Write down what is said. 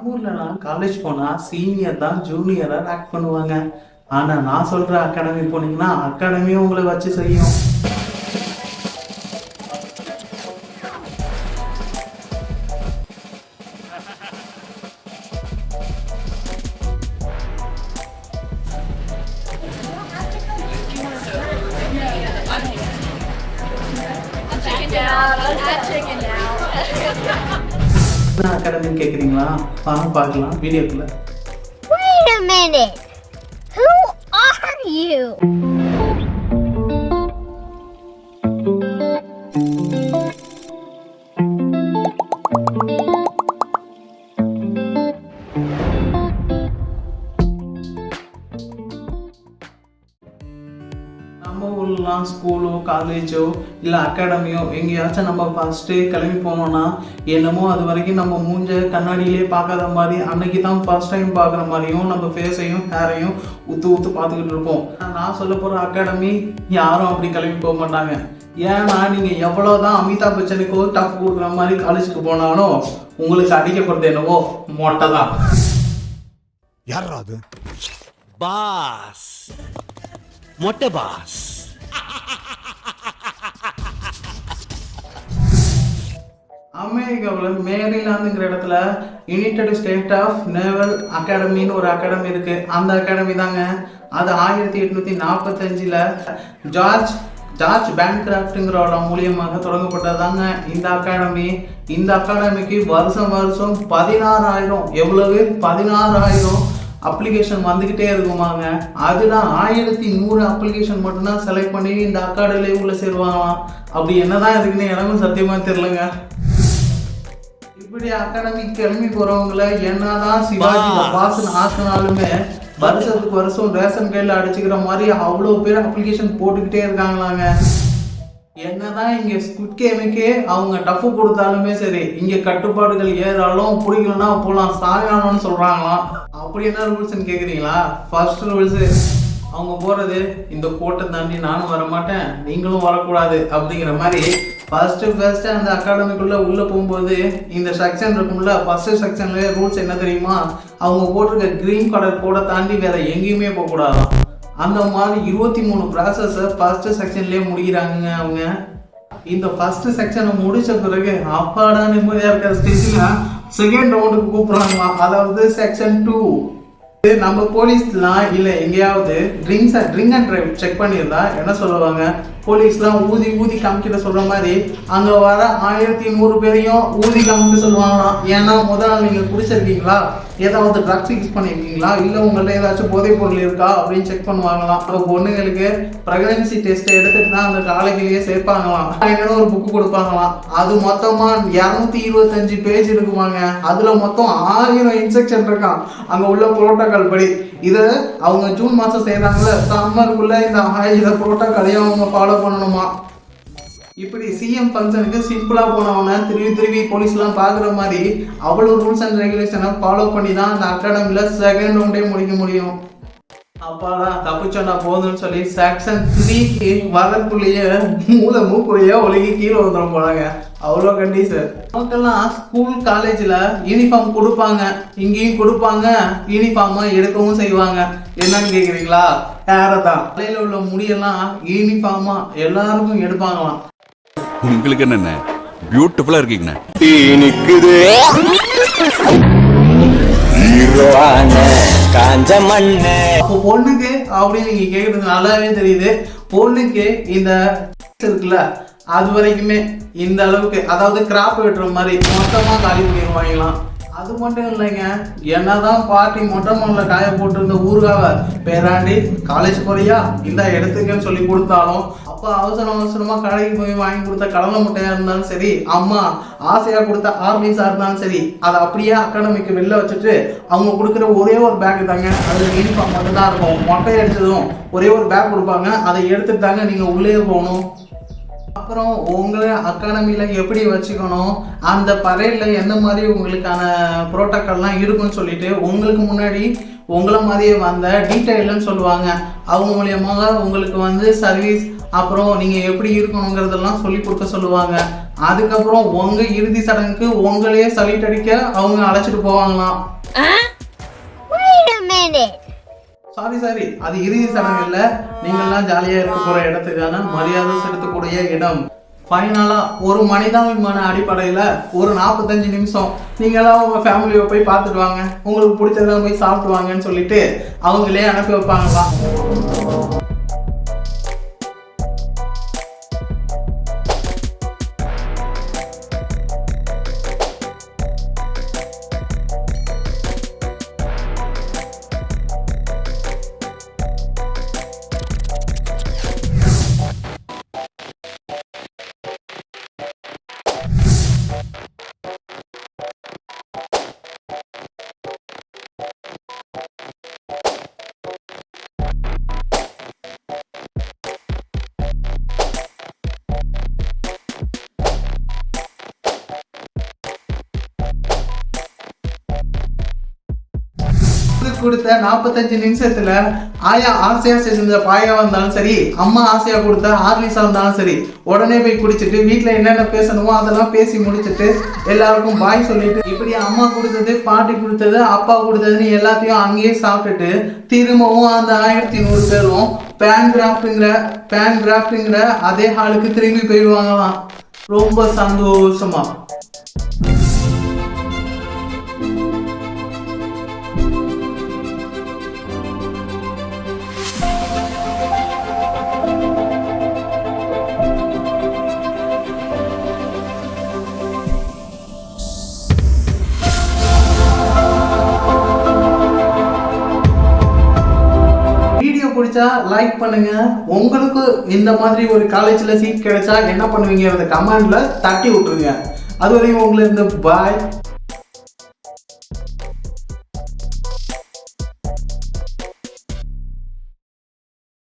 நம்ம ஊர்லலாம் காலேஜ் போனா சீனியர் தான் ஜூனியரா ஆக்ட் பண்ணுவாங்க ஆனா நான் சொல்ற அகாடமி போனீங்கன்னா அகாடமியும் உங்களை வச்சு செய்யும் Chicken out. I'm checking out. என்ன அகாடமின்னு கேட்குறீங்களா வாங்க பார்க்கலாம் வீடியோக்குள்ள Wait a minute. Who are you? ஸ்கூலோ காலேஜோ இல்லை அகாடமியோ எங்கேயாச்சும் நம்ம ஃபஸ்ட்டு கிளம்பி போனோம்னா என்னமோ அது வரைக்கும் நம்ம மூஞ்ச கண்ணாடியிலே பார்க்காத மாதிரி அன்னைக்கு தான் ஃபர்ஸ்ட் டைம் பார்க்குற மாதிரியும் நம்ம ஃபேஸையும் ஹேரையும் உத்து உத்து பார்த்துக்கிட்டு இருப்போம் நான் சொல்ல போகிற அகாடமி யாரும் அப்படி கிளம்பி போக மாட்டாங்க. ஏன்னா நீங்கள் எவ்வளோதான் அமிதாப் பச்சனுக்கோ டஃப் கொடுக்குற மாதிரி காலேஜுக்கு போனாலும் உங்களுக்கு அடிக்கப்படுறது என்னவோ மொட்டை தான். யாரா அது? பாஸ். மொட்டை பாஸ். அமெரிக்காவில் மேரிலாந்துங்கிற இடத்துல யுனைடெட் ஸ்டேட் ஆஃப் நேவல் அகாடமின்னு ஒரு அகாடமி இருக்கு. அந்த அகாடமி தாங்க. அது ஆயிரத்தி எட்நூத்தி நாற்பத்தஞ்சில் ஜார்ஜ் ஜார்ஜ் பேங்க்ராஃப்ட்டுங்கிறோட மூலியமாக தொடங்கப்பட்டதாங்க இந்த அகாடமி இந்த அகாடமிக்கு வருஷம் வருஷம் பதினாறாயிரம் எவ்வளவு? பதினாறாயிரம் அப்ளிகேஷன் வந்துக்கிட்டே இருக்குமாங்க. அதில் ஆயிரத்தி நூறு அப்ளிகேஷன் மட்டும்தான் செலக்ட் பண்ணி இந்த அக்காடமிலே உள்ள சேருவாங்களாம். அப்படி என்னதான் இருக்குன்னு எனக்கும் சத்தியமாக தெரிலங்க இப்படி அகாடமிக் கிளம்பி போறவங்கள என்னதான் சிவாஜி பாசன் ஆக்கினாலுமே வருஷத்துக்கு வருஷம் ரேஷன் கையில் அடிச்சுக்கிற மாதிரி அவ்வளோ பேர் அப்ளிகேஷன் போட்டுக்கிட்டே இருக்காங்களாங்க. என்னதான் இங்க ஸ்குட் கேமுக்கே அவங்க டஃப் கொடுத்தாலுமே சரி இங்க கட்டுப்பாடுகள் ஏறாலும் பிடிக்கலன்னா போலாம் சாகணும்னு சொல்றாங்களாம். அப்படி என்ன ரூல்ஸ்னு கேக்குறீங்களா? ஃபர்ஸ்ட் ரூல்ஸ் அவங்க போகிறது இந்த கோட்டை தாண்டி நானும் வர மாட்டேன் நீங்களும் வரக்கூடாது அப்படிங்கிற மாதிரி ஃபர்ஸ்ட் ஃபஸ்ட்டு அந்த அகாடமிக்குள்ளே உள்ளே போகும்போது இந்த செக்ஷன் இருக்கும்ல ஃபஸ்ட்டு செக்ஷனில் ரூல்ஸ் என்ன தெரியுமா? அவங்க போட்டிருக்க க்ரீன் கலர் கோடை தாண்டி வேற எங்கேயுமே போகக்கூடாதான். அந்த மாதிரி இருபத்தி மூணு ப்ராசஸை ஃபஸ்ட்டு செக்ஷன்லேயே முடிக்கிறாங்க அவங்க. இந்த ஃபஸ்ட்டு செக்ஷனை முடித்த பிறகு அப்பாடா நிம்மதியாக இருக்கிற ஸ்டேஜில் செகண்ட் ரவுண்டுக்கு கூப்பிடுறாங்களா அதாவது செக்ஷன் டூ நம்ம போலீஸ்லாம் இல்லை எங்கேயாவது drinks drink and drive check பண்ணியிருந்தா என்ன சொல்லுவாங்க? போலீஸ்லாம் ஊதி ஊதி காமிக்கிற சொல்ற மாதிரி அங்க வர ஆயிரத்தி நூறு பேரையும் ஊதி காமிக்க சொல்லுவாங்களாம். ஏன்னா முதல் நாள் நீங்க குடிச்சிருக்கீங்களா? ஏதாவது ட்ரக்ஸ் யூஸ் பண்ணியிருக்கீங்களா இல்லை உங்கள்கிட்ட ஏதாச்சும் போதைப் பொருள் இருக்கா? அப்படின்னு செக் பண்ணுவாங்களாம். அப்புறம் பொண்ணுங்களுக்கு ப்ரெக்னன்சி டெஸ்ட் எடுத்துட்டு தான் அந்த காலேஜிலேயே சேர்ப்பாங்களாம். என்னென்ன ஒரு புக்கு கொடுப்பாங்களாம். அது மொத்தமா இரநூத்தி இருபத்தஞ்சு பேஜ் இருக்குமாங்க. அதுல மொத்தம் ஆயிரம் இன்ஸ்ட்ரக்ஷன் இருக்கான் அங்க உள்ள புரோட்டோக்கால் படி. இதை அவங்க ஜூன் மாசம் செய்யறாங்கல்ல சம்மருக்குள்ள இந்த ஆயிரம் புரோட்டோகாலையும் அவங்க ஃபாலோ பண்ணணுமா இப்படி சிஎம் ஃபங்க்ஷனுக்கு சிம்பிளாக போனவன திருவி திருவி போலீஸ்லாம் பார்க்குற மாதிரி அவ்வளோ ரூல்ஸ் அண்ட் ரெகுலேஷனை ஃபாலோ பண்ணி தான் அந்த அகாடமியில் செகண்ட் ரவுண்டே முடிக்க முடியும். அப்பாடா தப்பிச்சோன்னா போதும்னு சொல்லி செக்ஷன் த்ரீக்கு வரக்குள்ளேயே மூளை மூக்குள்ளேயே ஒழுகி கீழே வந்துடும் போனாங்க அவ்வளோ கண்டிஷன் நமக்கெல்லாம் ஸ்கூல் காலேஜில் யூனிஃபார்ம் கொடுப்பாங்க. இங்கேயும் கொடுப்பாங்க. யூனிஃபார்மை எடுக்கவும் செய்வாங்க. என்னன்னு கேட்குறீங்களா ஹேரை தான் தலையில் உள்ள முடியெல்லாம் யூனிஃபார்மாக எல்லாருக்கும் எடுப்பாங்களாம். உங்களுக்கு என்னென்ன? பியூட்டிஃபுல்லா இருக்கீங்கண்ணே. காஞ்ச மண்ணு. பொண்ணுக்கு அப்படின்னு நீங்க கேக்குறது நல்லாவே தெரியுது. பொண்ணுக்கு இந்த இருக்குல்ல அது வரைக்குமே இந்த அளவுக்கு அதாவது கிராப் வெட்டுற மாதிரி மொத்தமா காலி பண்ணிடுவாங்களாம் அது மட்டும் இல்லைங்க. என்னதான் பாட்டி மொட்டை மண்ணில் காய போட்டிருந்த ஊருகாவை பேராண்டி காலேஜ் போறியா? இந்த எடுத்துக்கன்னு சொல்லி கொடுத்தாலும் அப்போ அவசரம் அவசரமா கடைக்கு போய் வாங்கி கொடுத்த கடலை முட்டையா இருந்தாலும் சரி அம்மா ஆசையா கொடுத்த ஆர்மீஸாக இருந்தாலும் சரி அதை அப்படியே அகாடமிக்கு வெளில வச்சுட்டு அவங்க கொடுக்குற ஒரே ஒரு பேக் தாங்க. அது யூனிஃபார்ம் மட்டும்தான் இருக்கும். மொட்டை அடிச்சதும் ஒரே ஒரு பேக் கொடுப்பாங்க. அதை எடுத்துட்டு தாங்க நீங்க உள்ளே போகணும். அப்புறம் உங்களை அகாடமியில் எப்படி வச்சுக்கணும்? அந்த பரேடில் எந்த மாதிரி உங்களுக்கான ப்ரோட்டோக்கால்லாம் இருக்குன்னு சொல்லிட்டு உங்களுக்கு முன்னாடி உங்களை மாதிரியே வந்த டீட்டெயில்னு சொல்லுவாங்க. அவங்க மூலியமாக உங்களுக்கு வந்து சர்வீஸ் அப்புறம் நீங்கள் எப்படி இருக்கணுங்கிறதெல்லாம் சொல்லி கொடுக்க சொல்லுவாங்க. அதுக்கப்புறம் உங்க இறுதி சடங்குக்கு உங்களையே சலிட் அடிக்க அவங்க அழைச்சிட்டு போவாங்களாம். Wait a minute. Sorry sorry அது இறுதி சடங்கு இல்ல. நீங்கெல்லாம் ஜாலியா இருக்க போற இடத்துக்கான மரியாதை செலுத்தக்கூடிய இடம். ஃபைனலாக ஒரு மனிதாபிமான அடிப்படையில் ஒரு நாற்பத்தஞ்சு நிமிஷம். நீங்களாம் உங்கள் ஃபேமிலியை போய் பார்த்துட்டு வாங்க. உங்களுக்கு பிடிச்சதெல்லாம் போய் சாப்பிட்டு வாங்கன்னு சொல்லிட்டு அவங்களே அனுப்பி வைப்பாங்களாம். கொடுத்த நாற்பத்தஞ்சு நிமிஷத்துல ஆயா ஆசையா செஞ்ச பாயா இருந்தாலும் சரி அம்மா ஆசையா கொடுத்த ஹார்லிஸா இருந்தாலும் சரி உடனே போய் குடிச்சிட்டு வீட்ல என்னென்ன பேசணுமோ அதெல்லாம் பேசி முடிச்சிட்டு எல்லாருக்கும் பாய் சொல்லிட்டு இப்படி அம்மா கொடுத்தது பாட்டி கொடுத்தது அப்பா கொடுத்ததுன்னு எல்லாத்தையும் அங்கேயே சாப்பிட்டுட்டு திரும்பவும் அந்த ஆயிரத்தி நூறு பேரும் பேன் கிராஃப்டுங்கிற பேன் கிராஃப்டுங்கிற அதே ஹாலுக்கு திரும்பி போயிடுவாங்களாம். ரொம்ப சந்தோஷமா. பிடிச்சா லைக் பண்ணுங்க. உங்களுக்கு இந்த மாதிரி ஒரு காலேஜில் சீட் கிடைச்சா என்ன பண்ணுவீங்க? கமெண்ட்ல தட்டி விட்டுருங்க. அது வரையும் உங்களுக்கு இருந்து பாய்